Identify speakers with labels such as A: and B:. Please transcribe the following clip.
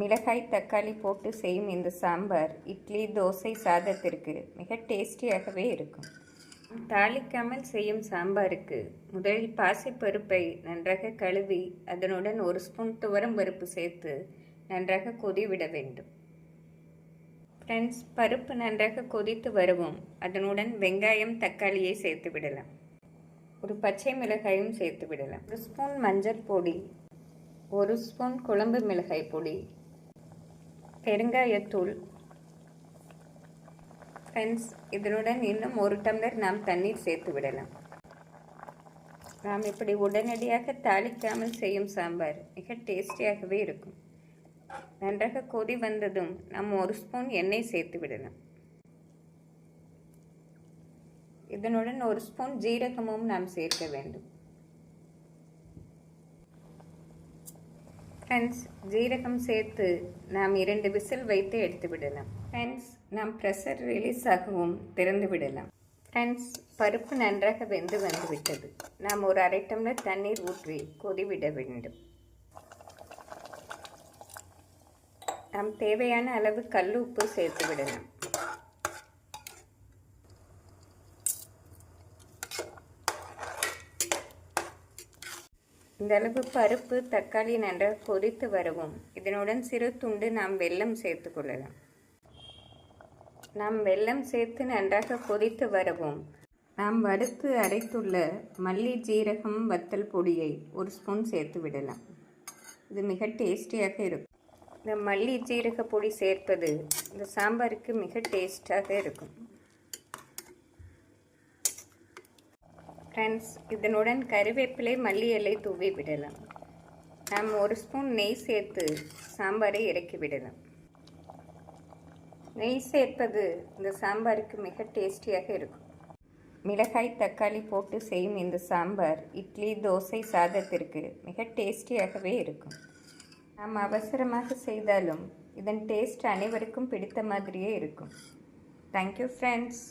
A: மிளகாய் தக்காளி போட்டு செய்யும் இந்த சாம்பார் இட்லி தோசை சாதத்திற்கு மிக டேஸ்டியாகவே இருக்கும். தாளிக்காமல் செய்யும் சாம்பாருக்கு முதலில் பாசிப்பருப்பை நன்றாக கழுவி அதனுடன் ஒரு ஸ்பூன் துவரம் பருப்பு சேர்த்து நன்றாக கொதிவிட வேண்டும். ஃப்ரெண்ட்ஸ் பருப்பு நன்றாக கொதித்து வரவும் அதனுடன் வெங்காயம் தக்காளியை சேர்த்து விடலாம். ஒரு பச்சை மிளகாயும் சேர்த்து விடலாம். ஒரு ஸ்பூன் மஞ்சள் பொடி ஒரு ஸ்பூன் குழம்பு மிளகாய் பொடி பெருங்காயத்தூள். ஃப்ரெண்ட்ஸ் இதனுடன் இன்னும் ஒரு டம்ளர் நாம் தண்ணீர் சேர்த்து விடலாம். நாம் இப்படி உடனடியாக தாளிக்காமல் செய்யும் சாம்பார் மிக டேஸ்டியாகவே இருக்கும். நன்றாக கொதி வந்ததும் நாம் ஒரு ஸ்பூன் எண்ணெய் சேர்த்து விடலாம். இதனுடன் ஒரு ஸ்பூன் ஜீரகமும் நாம் சேர்க்க வேண்டும். ஃப்ரெண்ட்ஸ் ஜீரகம் சேர்த்து நாம் இரண்டு விசில் வைத்து எடுத்து விடலாம். ஃப்ரெண்ட்ஸ் நாம் ப்ரெஷர் ரிலீஸ் ஆகவும் திறந்து விடலாம். ஃப்ரெண்ட்ஸ் பருப்பு நன்றாக வெந்து வந்து விட்டது. நாம் ஒரு அரை டம்ளர் தண்ணீர் ஊற்றி கொதிவிட வேண்டும். நாம் தேவையான அளவு கல் உப்பு சேர்த்து விடலாம். இந்த அளவு பருப்பு தக்காளி நன்றாக கொதித்து வரவும். இதனுடன் சிறு துண்டு நாம் வெல்லம் சேர்த்து கொள்ளலாம். நாம் வெல்லம் சேர்த்து நன்றாக கொதித்து வரவும். நாம் வறுத்து அரைத்துள்ள மல்லி ஜீரகம் வத்தல் பொடியை ஒரு ஸ்பூன் சேர்த்து விடலாம். இது மிக டேஸ்டியாக இருக்கும். இந்த மல்லி ஜீரக பொடி சேர்ப்பது இந்த சாம்பாருக்கு மிக டேஸ்டாக இருக்கும். ஃப்ரெண்ட்ஸ் இதனுடன் கருவேப்பிலை மல்லி இலை தூவி விடலாம். நாம் ஒரு ஸ்பூன் நெய் சேர்த்து சாம்பாரை இறக்கி விடலாம். நெய் சேர்ப்பது இந்த சாம்பாருக்கு மிக டேஸ்டியாக இருக்கும். மிளகாய் தக்காளி போட்டு செய்யும் இந்த சாம்பார் இட்லி தோசை சாதத்திற்கு மிக டேஸ்டியாகவே இருக்கும். நாம் அவசரமாக செய்தாலும் இதன் டேஸ்ட் அனைவருக்கும் பிடித்த மாதிரியே இருக்கும். Thank you friends